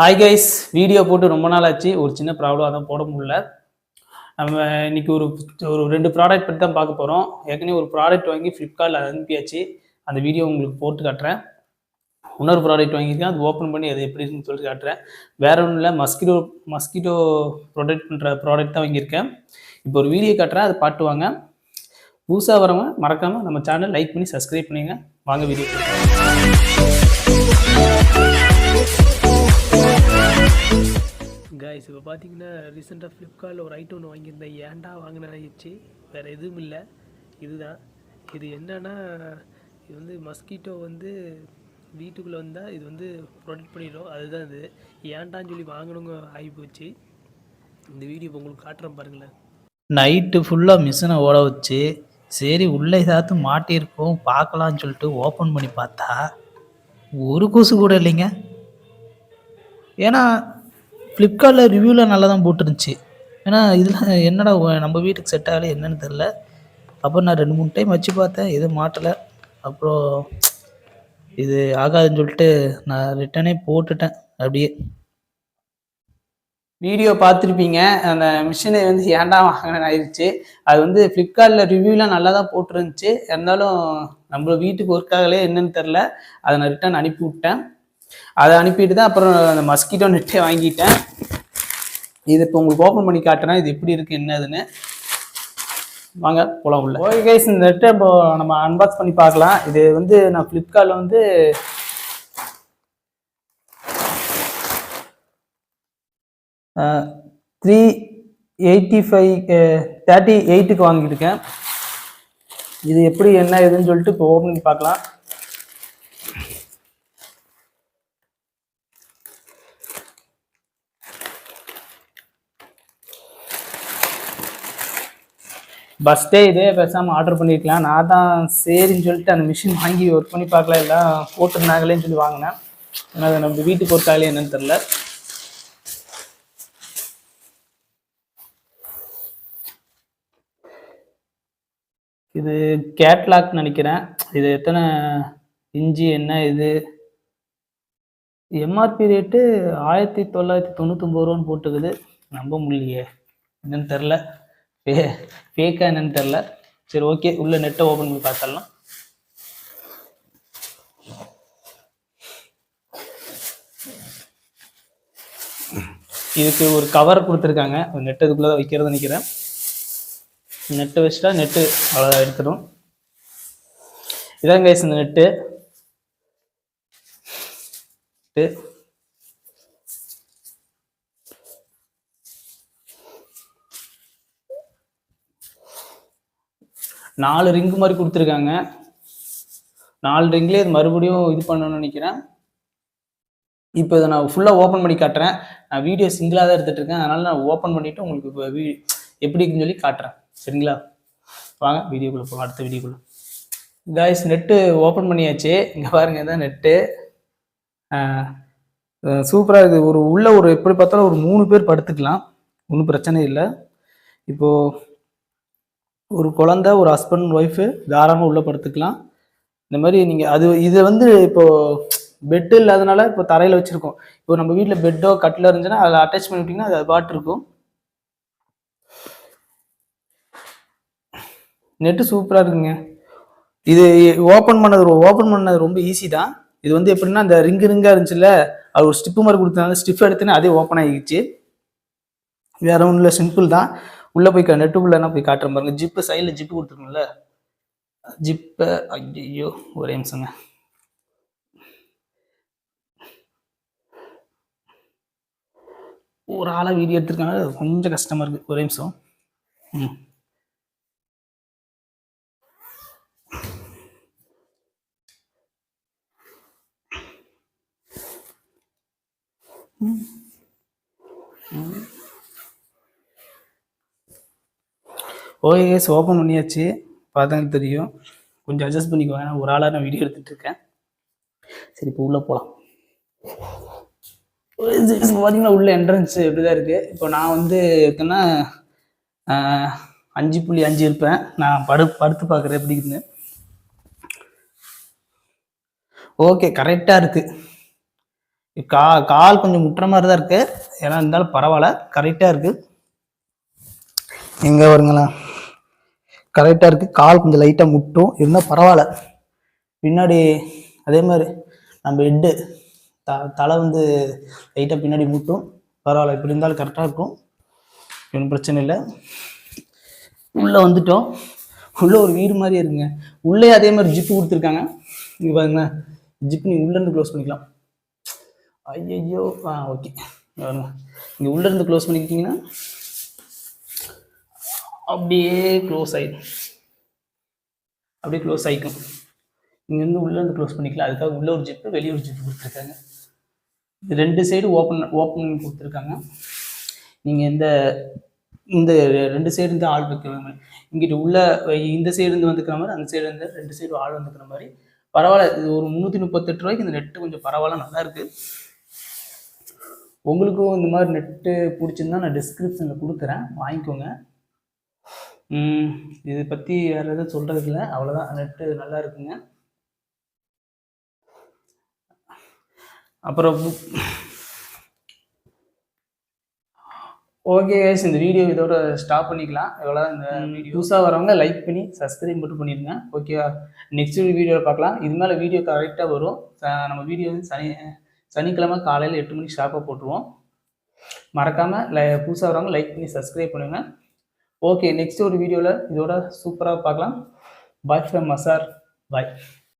Hi guys video போட்டு ரொம்ப நாள் ஆச்சு. ஒரு சின்ன ப்ராப்ளம் அதான் போட முடியல. நம்ம இன்னைக்கு ஒரு ஒரு ரெண்டு ப்ராடக்ட் பற்றி தான் பார்க்க போகிறோம் ஏற்கனவே ஒரு ப்ராடக்ட் வாங்கி ஃப்ளிப்கார்ட்டில் அனுப்பியாச்சு. அந்த வீடியோ உங்களுக்கு போட்டு காட்டுறேன். இன்னொரு ப்ராடக்ட் வாங்கியிருக்கேன். அது ஓப்பன் பண்ணி அது எப்படி இருக்குன்னு சொல்லிட்டு காட்டுறேன். வேற ஒன்றும் இல்லை மஸ்கிட்டோ மஸ்கிட்டோ ப்ரொடெக்ட் பண்ணுற ப்ராடக்ட் தான் வாங்கியிருக்கேன். இப்போ ஒரு வீடியோ காட்டுறேன். அதை பாட்டு வாங்க. புதுசாக வரவங்க மறக்காமல் நம்ம சேனல் லைக் பண்ணி சப்ஸ்கிரைப் பண்ணிங்க வாங்க வீடியோ காய்ஸ் இப்போ பார்த்தீங்கன்னா ரீசெண்டாக ஃப்ளிப்கார்ட்டில் ஒரு ஐட்டம் ஒன்று வாங்கியிருந்தேன். ஏன்டா வாங்கினேன் ஆயிடுச்சு. வேறு எதுவும் இல்லை. இதுதான். இது என்னன்னா இது வந்து மஸ்கிட்டோ வந்து வீட்டுக்குள்ளே வந்தால் இது வந்து ப்ரொடெக்ட் பண்ணிடும். அதுதான் இது. ஏன்டான்னு சொல்லி வாங்கணுங்க ஆகி போச்சு. இந்த வீடியோ இப்போ உங்களுக்கு காட்டுறேன் பாருங்களேன். நைட்டு ஃபுல்லாக மிஷினை ஓட வச்சு சரி உள்ளே ஏதாவது மாட்டியிருக்கோம் பார்க்கலான்னு சொல்லிட்டு ஓப்பன் பண்ணி பார்த்தா ஒரு கொசு கூட இல்லைங்க. ஏன்னா ஃப்ளிப்கார்ட்டில் ரிவ்யூவில் நல்லா தான் போட்டுருந்துச்சு. ஏன்னா இதில் என்னடா நம்ம வீட்டுக்கு செட் ஆகலை என்னன்னு தெரில அப்புறம் நான் ரெண்டு மூணு டைம் வச்சு பார்த்தேன். எதுவும் மாட்டலை. அப்புறம் இது ஆகாதுன்னு சொல்லிட்டு நான் ரிட்டனே போட்டுட்டேன். அப்படியே. வீடியோ பார்த்துருப்பீங்க. அந்த மிஷினை வந்து ஏன்டா வாங்கினேன் ஆயிடுச்சு. அது வந்து ஃப்ளிப்கார்ட்டில் ரிவ்யூலாம் நல்லா தான் போட்டுருந்துச்சு. இருந்தாலும் நம்ம வீட்டுக்கு ஒர்க் ஆகலே என்னன்னு தெரில அதை நான் ரிட்டன் அனுப்பி விட்டேன். அதை அனுப்பிட்டு தான் அப்புறம் அந்த மஸ்கிட்டோ நெட்டே வாங்கிட்டேன். இது இப்போ உங்களுக்கு ஓப்பன் பண்ணி காட்டுறேன். இது எப்படி இருக்கு என்னதுன்னு. வாங்க போலாம் உள்ள. ஓகே கைஸ் இந்த நெட்டை இப்போ நம்ம அன்பாக்ஸ் பண்ணி பார்க்கலாம். இது வந்து நான் ஃப்ளிப்கார்ட்டில் வந்து த்ரீ எயிட்டி ஃபைவ் தேர்ட்டி எயிட்டுக்கு வாங்கியிருக்கேன். இது எப்படி என்ன ஏதுன்னு சொல்லிட்டு இப்போ ஓப்பன் பண்ணி பார்க்கலாம். ஃபஸ்ட்டே இதே பேசாமல் ஆர்டர் பண்ணியிருக்கலாம் நான் தான் சரின்னு சொல்லிட்டு அந்த மிஷின் வாங்கி ஒர்க் பண்ணி பார்க்கல. எல்லாம் போட்டிருந்தாங்களேன்னு சொல்லி வாங்கினேன். ஆனால் அது நம்ம வீட்டுக்கு ஒர்க் என்னன்னு தெரில இது கேட்லாக் நினைக்கிறேன். இது எத்தனை இஞ்சி என்ன இது? எம்ஆர்பி ரேட்டு ஆயிரத்தி தொள்ளாயிரத்தி தொண்ணூத்தொம்பது ரூபான்னு போட்டுக்குது. நம்ப முடியலையே. என்னன்னு தெரில ஃபே ஃபேக்கா என்னன்னு தெரில சரி ஓகே உள்ள நெட்டை ஓப்பன் பண்ணி பார்த்துடலாம். இதுக்கு ஒரு கவர் கொடுத்துருக்காங்க. ஒரு நெட் இதுக்குள்ளே தான் வைக்கிறது நினைக்கிறேன் நெட்டு வச்சுட்டா நெட்டு அவ்வளோதான் எடுத்துடும் இதான் கைஸ் இந்த நெட்டு நாலு ரிங்கு மாதிரி கொடுத்துருக்காங்க. நாலு ரிங்லேயே இது மறுபடியும் இது பண்ணணும்னு நினைக்கிறேன். இப்போ இதை நான் ஃபுல்லாக ஓப்பன் பண்ணி காட்டுறேன். நான் வீடியோ சிங்கிளாக தான் எடுத்துட்டு இருக்கேன். அதனால நான் ஓப்பன் பண்ணிவிட்டு உங்களுக்கு இப்போ வீ எப்படி இருக்குன்னு சொல்லி காட்டுறேன். சரிங்களா? வாங்க வீடியோக்குள்ளே போகலாம் அடுத்த வீடியோக்குள்ளே. காய்ஸ் நெட்டு ஓப்பன் பண்ணியாச்சு. இங்கே பாருங்க இதான் நெட்டு சூப்பராக இருக்குது. ஒரு உள்ள ஒரு எப்படி பார்த்தாலும் ஒரு மூணு பேர் படுத்துக்கலாம். ஒன்றும் பிரச்சனை இல்லை. இப்போது ஒரு குழந்தை ஒரு ஹஸ்பண்ட் ஒய்ஃபு தாராளமாக உள்ளே படுத்துக்கலாம். இந்த மாதிரி நீங்கள் அது இது வந்து இப்போது பெட்டு இல்லாதனால இப்போ தரையில் வச்சுருக்கோம். இப்போ நம்ம வீட்டில் பெட்டோ கட்டில் இருந்துச்சுன்னா அதில் அட்டாச் பண்ணி விட்டிங்கன்னா அது பாட்டு இருக்கும். நெட்டு சூப்பராக இருக்குங்க. இது ஓப்பன் பண்ணது ஓப்பன் பண்ணது ரொம்ப ஈஸி தான். இது வந்து எப்படின்னா அந்த ரிங்கு ரிங்காக இருந்துச்சுல்ல அது ஒரு ஸ்டிப்பு மாதிரி கொடுத்தனால ஸ்டிப் எடுத்துன்னு அதே ஓப்பன் ஆகிடுச்சு. வேற ஒன்றும் இல்லை சிம்பிள் தான். உள்ளே போய் நெட்டுக்குள்ளே போய் காட்டுற பாருங்க. ஜிப்பு சைடில் ஜிப்பு கொடுத்துருக்கோம்ல ஜிப்பை ஐயோ ஒரே நிமிஷங்க. ஒரு ஆளாக வீடியோ எடுத்திருக்காங்க. கொஞ்சம் கஷ்டமாக இருக்குது ஒரே நிமிஷம். ம். ஓஎஸ் ஓப்பன் பண்ணியாச்சு. பார்த்தாங்க தெரியும். கொஞ்சம் அட்ஜஸ்ட் பண்ணிக்குவேன் நான் ஒரு ஆளாக நான் வீடியோ எடுத்துகிட்டு இருக்கேன். சரி இப்போ உள்ளே போகலாம் பார்த்தீங்கன்னா உள்ள என்ட்ரன்ஸ் இப்படி தான் இருக்குது இப்போ நான் வந்து எப்படின்னா அஞ்சு புள்ளி அஞ்சு இருப்பேன். நான் படு படுத்து பார்க்குறேன் எப்படி ஓகே கரெக்டாக இருக்குது கா கால் கொஞ்சம் முட்டுற மாதிரி தான் இருக்குது ஏன்னா இருந்தாலும் பரவாயில்ல. கரெக்டாக இருக்குது எங்கே வருங்களேன் கரெக்டாக இருக்குது கால் கொஞ்சம் லைட்டாக முட்டும். இருந்தால் பரவாயில்ல. பின்னாடி அதே மாதிரி நம்ம ஹெட்டு த தலை வந்து லைட்டாக பின்னாடி முட்டும். பரவாயில்ல. இப்படி இருந்தாலும் கரெக்டாக இருக்கும். ஒன்றும் பிரச்சனை இல்லை. உள்ளே வந்துட்டோம். உள்ளே ஒரு வீடு மாதிரியே இருக்குங்க. உள்ளே அதே மாதிரி ஜிப்பு கொடுத்துருக்காங்க. இங்கே பாருங்க. ஜிப் நீங்கள் உள்ளேருந்து க்ளோஸ் பண்ணிக்கலாம். ஐயோ ஆ ஓகே பாருங்க. இங்கே உள்ளேருந்து க்ளோஸ் பண்ணிக்கிட்டிங்கன்னா அப்படியே க்ளோஸ் ஆகிடும் அப்படியே க்ளோஸ் ஆகிக்கும் இங்கேருந்து உள்ளேருந்து க்ளோஸ் பண்ணிக்கலாம். அதுக்காக உள்ள ஒரு ஜிப்பு வெளியே ஒரு ஜிப்பு கொடுத்துருக்காங்க. இது ரெண்டு சைடு ஓப்பன் ஓப்பன் கொடுத்துருக்காங்க. நீங்கள் இந்த இந்த ரெண்டு சைடு இருந்து ஆள் வைக்கிற மாதிரி. இங்கிட்ட உள்ள இந்த சைடு இருந்து வந்துக்கிற மாதிரி அந்த சைடு இருந்து ரெண்டு சைடு ஆள் வந்துக்கிற மாதிரி. பரவாயில்ல. இது ஒரு முந்நூற்றி முப்பத்தெட்டு ரூபாய்க்கு இந்த நெட்டு கொஞ்சம் பரவாயில்ல நல்லா இருக்கு. உங்களுக்கும் இந்த மாதிரி நெட்டு பிடிச்சிருந்தா நான் டிஸ்கிரிப்ஷனில் கொடுக்குறேன். வாங்கிக்கோங்க. இதை பற்றி வேறு எதுவும் சொல்கிறது இல்லை அவ்வளோதான் நெட்டு நல்லா இருக்குங்க. அப்புறம் ஓகே கைஸ் இந்த வீடியோ இதோட ஸ்டாப் பண்ணிக்கலாம். இவ்வளோ இந்த வீடியோ புதுசாக வரவங்க லைக் பண்ணி சப்ஸ்கிரைப் மட்டும் பண்ணிடுங்க. ஓகேவா நெக்ஸ்ட் வீடியோவில் பார்க்கலாம். இது மேலே வீடியோ கரெக்டாக வரும். நம்ம வீடியோ வந்து சனி சனிக்கிழமை காலையில் எட்டு மணிக்கு ஷாப்பாக போட்டுருவோம். மறக்காமல் லை புதுசாக வரவங்க லைக் பண்ணி சப்ஸ்கிரைப் பண்ணுங்க. ஓகே நெக்ஸ்ட் ஒரு வீடியோவில் இதோட சூப்பராக பார்க்கலாம். Bye from Mazhar bye